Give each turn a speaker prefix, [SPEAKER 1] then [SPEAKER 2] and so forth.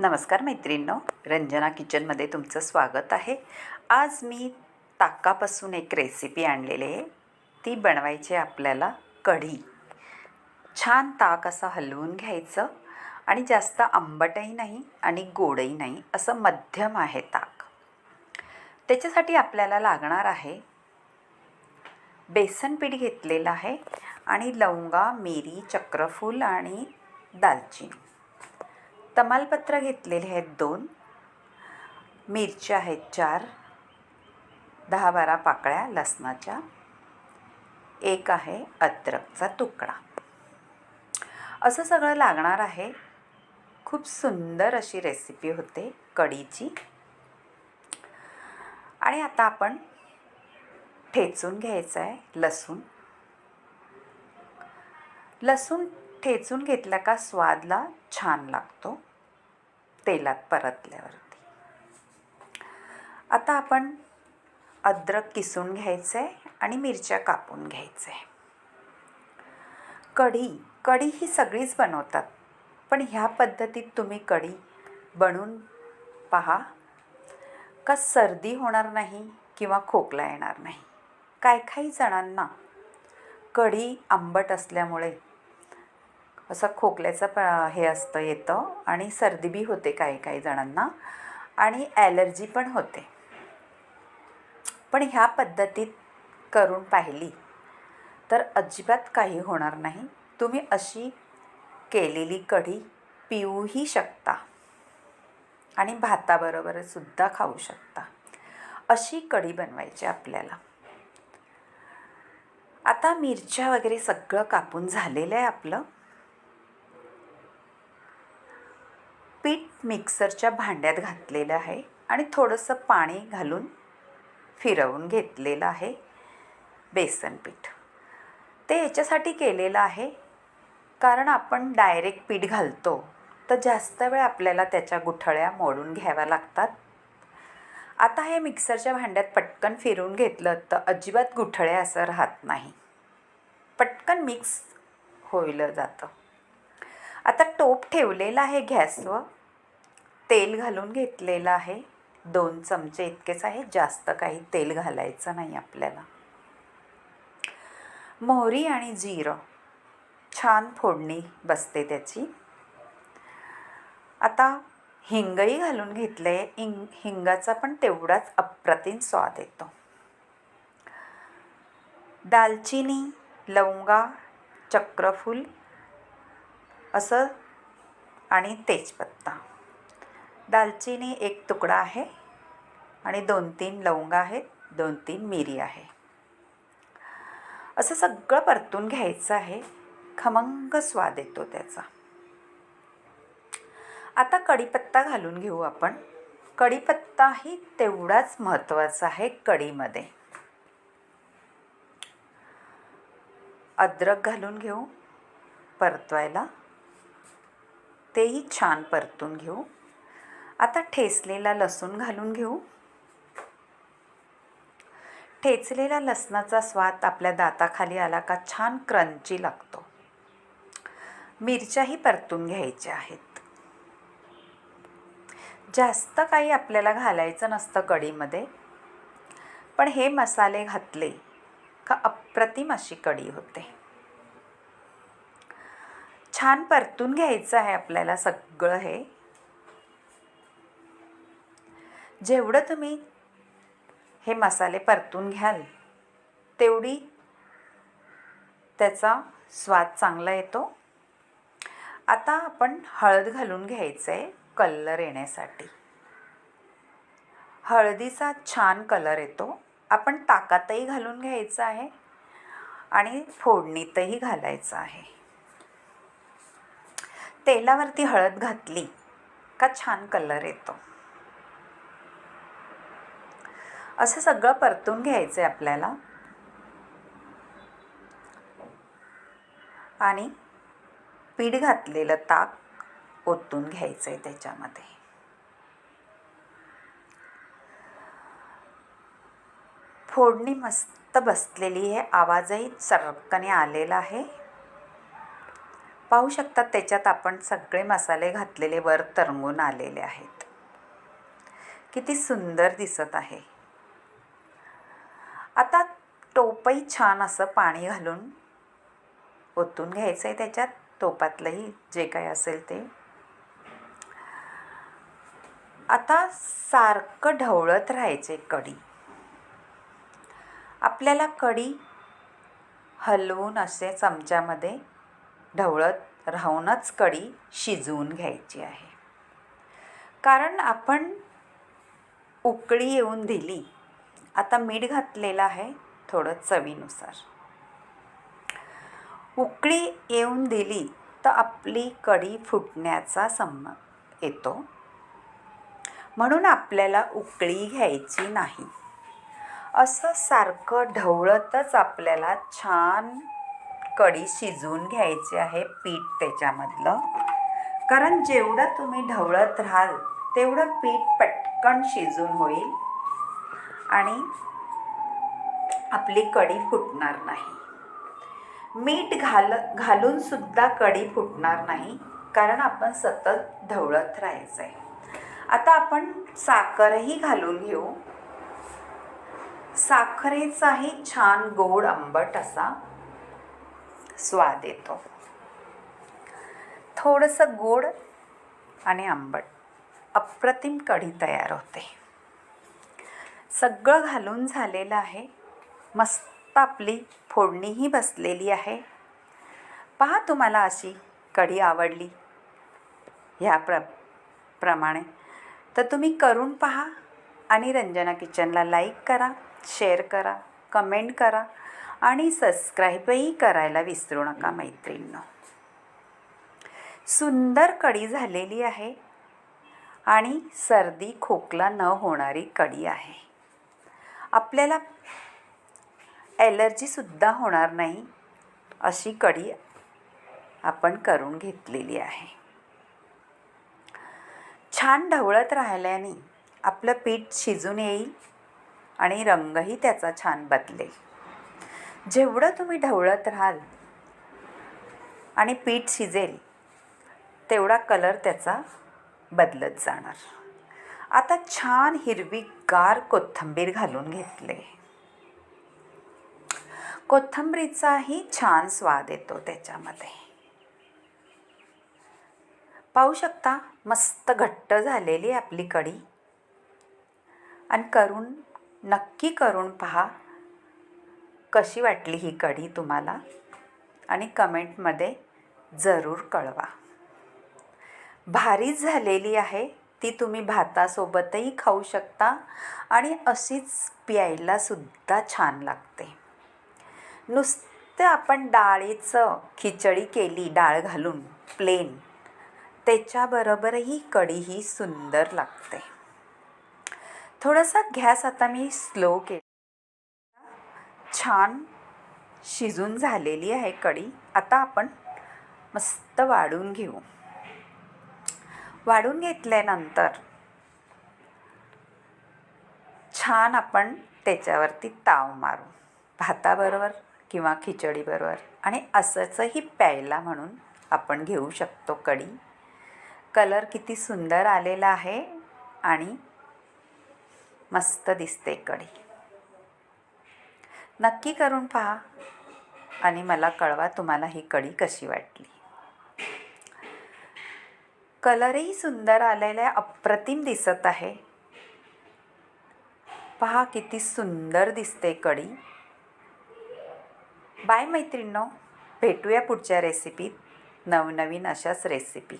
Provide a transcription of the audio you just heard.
[SPEAKER 1] नमस्कार मैत्रिणींनो रंजना किचनमध्ये तुमचं स्वागत आहे. आज मी ताकापासून एक रेसिपी आणलेली आहे. ती बनवायची आहे आपल्याला कढी. छान ताक असं हलवून घ्यायचं आणि जास्त आंबटही नाही आणि गोडही नाही असं मध्यम आहे ताक. त्याच्यासाठी आपल्याला लागणार आहे बेसन पीठ घेतलेलं आहे आणि लवंगा मिरी चक्रफूल आणि दालचिनी. तमालपत्र घेतलेले आहेत दोन. मिरच्या आहेत चार. दहा बारा पाकळ्या लसणाच्या. एक आहे अद्रकचा तुकडा. असं सगळं लागणार आहे. खूप सुंदर अशी रेसिपी होते कढीची. आणि आता आपण ठेचून घ्यायचं आहे लसूण. लसूण ठेचून घेतला का स्वादला छान लागतो. तेलात परतल्यावरती. आता आपण अद्रक किसून घ्यायचं आहे आणि मिरच्या कापून घ्यायचं आहे कढी कढी ही सगळीच बनवतात पण ह्या पद्धतीत तुम्ही कढी बनवून पहा. का सर्दी होणार नाही किंवा खोकला येणार नाही? काय काही जणांना कढी आंबट असल्यामुळे असं खोकल्याचं प हे असतं येतं आणि सर्दी बी होते काही काही जणांना. आणि ॲलर्जी पण होते. पण ह्या पद्धतीत करून पाहिली तर अजिबात काही होणार नाही. तुम्ही अशी केलेली कढी पिऊही शकता आणि भाताबरोबरसुद्धा खाऊ शकता. अशी कढी बनवायची आपल्याला. आता मिरच्या वगैरे सगळं कापून झालेलं आहे आपलं पीठ मिक्सरच्या भांड्यात घातलेलं आहे आणि थोडंसं पाणी घालून फिरवून घेतलेलं आहे बेसन पीठ. ते याच्यासाठी केलेलं आहे कारण आपण डायरेक्ट पीठ घालतो तर जास्त वेळ आपल्याला त्याच्या गुठळ्या मोडून घ्याव्या लागतात. आता हे मिक्सरच्या भांड्यात पटकन फिरून घेतलं तर अजिबात गुठळ्या असं राहत नाही. पटकन मिक्स होईल जातं. आता टोप ठेवलेला आहे गॅसवर. तेल घालून घेतलेलं आहे. दोन चमचे इतकेच आहे. जास्त काही तेल घालायचं नाही आपल्याला. मोहरी आणि जिरं. छान फोडणी बसते त्याची. आता हिंगही घालून घेतले. हिंग हिंगाचा पण तेवढाच अप्रतिम स्वाद येतो. दालचिनी लवंगा चक्रफूल असं आणि तेजपत्ता. दालचिनी एक तुकडा आहे आणि दोन तीन लवंग आहेत दोन तीन मिरी आहे. असं सगळं परतून घ्यायचं आहे. खमंग स्वाद येतो त्याचा. आता कढीपत्ता घालून घेऊ आपण. कढीपत्ताही तेवढाच महत्त्वाचा आहे कढीमध्ये. अद्रक घालून घेऊ परतवायला. तेही छान परतून घेऊ. आता ठेचलेला लसूण घालून घेऊ. ठेचलेला लसणाचा स्वाद आपल्या दाताखाली आला का छान क्रंची लागतो. मिरच्याही परतून घ्यायच्या आहेत. जास्त काही आपल्याला घालायचं नसतं कढीमध्ये. पण हे मसाले घातले का अप्रतिम अशी कढी होते. छान परतून घ्यायचं आहे आपल्याला सगळं हे. जेवढं तुम्ही हे मसाले परतून घ्याल तेवढी त्याचा स्वाद चांगला येतो. आता आपण हळद घालून घ्यायचं आहे कलर येण्यासाठी. हळदीचा छान कलर येतो. आपण ताकातही घालून घ्यायचं आहे आणि फोडणीतही घालायचं आहे. तेलावरती हळद घातली का छान कलर येतो. असं सगळं परतून घ्यायचं आहे आपल्याला. आणि पीठ घातलेलं ताक ओतून घ्यायचं आहे त्याच्यामध्ये. फोडणी मस्त बसलेली आहे. आवाजही चरकने आलेला आहे. पाहू शकतात त्याच्यात आपण सगळे मसाले घातलेले वर तरंगून आलेले आहेत. किती सुंदर दिसत आहे. आता टोपही छान असं पाणी घालून ओतून घ्यायचं आहे त्याच्यात. टोपातलंही जे काही असेल ते. आता सारखं ढवळत राहायचे कढी. आपल्याला कढी हलवून असे चमच्यामध्ये ढवळत राहूनच कढी शिजवून घ्यायची आहे. कारण आपण उकळी येऊन दिली आता मीठ घातलेलं आहे थोडं चवीनुसार. उकळी येऊन दिली तर आपली कढी फुटण्याचा सम येतो. म्हणून आपल्याला उकळी घ्यायची नाही. असं सारखं ढवळतच आपल्याला छान कढी शिजवून घ्यायची आहे पीठ त्याच्यामधलं. कारण जेवढं तुम्ही ढवळत राहाल तेवढं पीठ पटकन शिजून होईल. आणि आपली कढी फुटणार नाही. मीठ घाल घालून सुद्धा कढी फुटणार नाही कारण आपण सतत ढवळत राहायचं आहे आता आपण साखरही घालून घेऊ. साखरेचाही छान गोड आंबट असा स्वाद येतो. थोडंसं गोड आणि आंबट अप्रतिम कढी तयार होते. सगळं घालून झालेलं आहे. मस्त आपली फोडणीही बसलेली आहे. पहा तुम्हाला अशी कढी आवडली. ह्या प्र प्रमाणे. तर तुम्ही करून पहा आणि रंजना किचनला लाईक करा शेअर करा कमेंट करा आणि सबस्क्राईबही करायला विसरू नका मैत्रिणींनो. सुंदर कढी झालेली आहे आणि सर्दी खोकला न होणारी कढी आहे. आपल्याला ॲलर्जीसुद्धा होणार नाही अशी कढी आपण करून घेतलेली आहे. छान ढवळत राहिल्याने आपलं पीठ शिजून येईल आणि रंगही त्याचा छान बदलेल. जेवढं तुम्ही ढवळत राहाल आणि पीठ शिजेल तेवढा कलर त्याचा बदलत जाणार. आता छान हिरवीगार कोथिंबीर घालून घेतले. कोथिंबीरीचाही छान स्वाद येतो त्याच्यामध्ये. पाहू शकता मस्त घट्ट झालेली आपली कढी. आणि करून नक्की करून पहा कशी वाटली ही कढी तुम्हाला? आणि कमेंटमध्ये जरूर कळवा. भारी झालेली आहे ती तुम्ही भातासोबतही खाऊ शकता आणि अशीच प्यायलासुद्धा छान लागते. नुसतं आपण डाळीचं खिचडी केली डाळ घालून प्लेन त्याच्याबरोबरही कढीही सुंदर लागते. थोडासा गॅस आता मी स्लो केला छान शिजून झालेली आहे कढी. आता आपण मस्त वाढून घेऊ. वाढून घेतल्यानंतर छान आपण त्याच्यावरती ताव मारू. भाताबरोबर किंवा खिचडीबरोबर आणि असंचही प्यायला म्हणून आपण घेऊ शकतो कढी. कलर किती सुंदर आलेला आहे आणि मस्त दिसते कढी. नक्की करून पहा आणि मला कळवा तुम्हाला ही कढी कशी वाटली. कलरही सुंदर आलेला आहे अप्रतिम दिसत आहे. पहा किती सुंदर दिसते कढी बाय मैत्रिणींनो भेटूया पुढच्या रेसिपीत नवनवीन अशाच रेसिपी